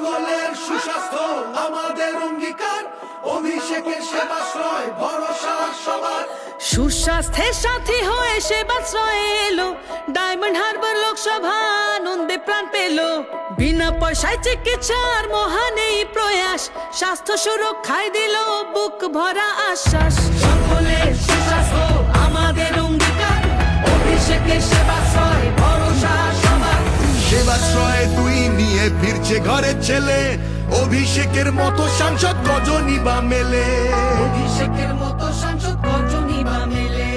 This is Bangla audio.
সকলের সুস্বাস্থ্য আমাদের অঙ্গীকার। অভিষেকের সেবাশ্রয়, ভরসা সবার। সুস্বাস্থ্যের সাথে হয়ে সেবাশ্রয় এলো। ডায়মন্ড হারবার লোকসভা আনন্দে প্রাণ পেল। বিনা পয়সায় চিকিৎসার মহান এই প্রয়াস, স্বাস্থ্য সুরক্ষায় দিল বুক ভরা আশ্বাস। সেবাশ্রয় দুই নিয়ে ফিরছে ঘরে ছেলে। অভিষেকের মতো সাংসদ গজনী বা মেলে। অভিষেকের মতো সাংসদ কজনই বা মেলে।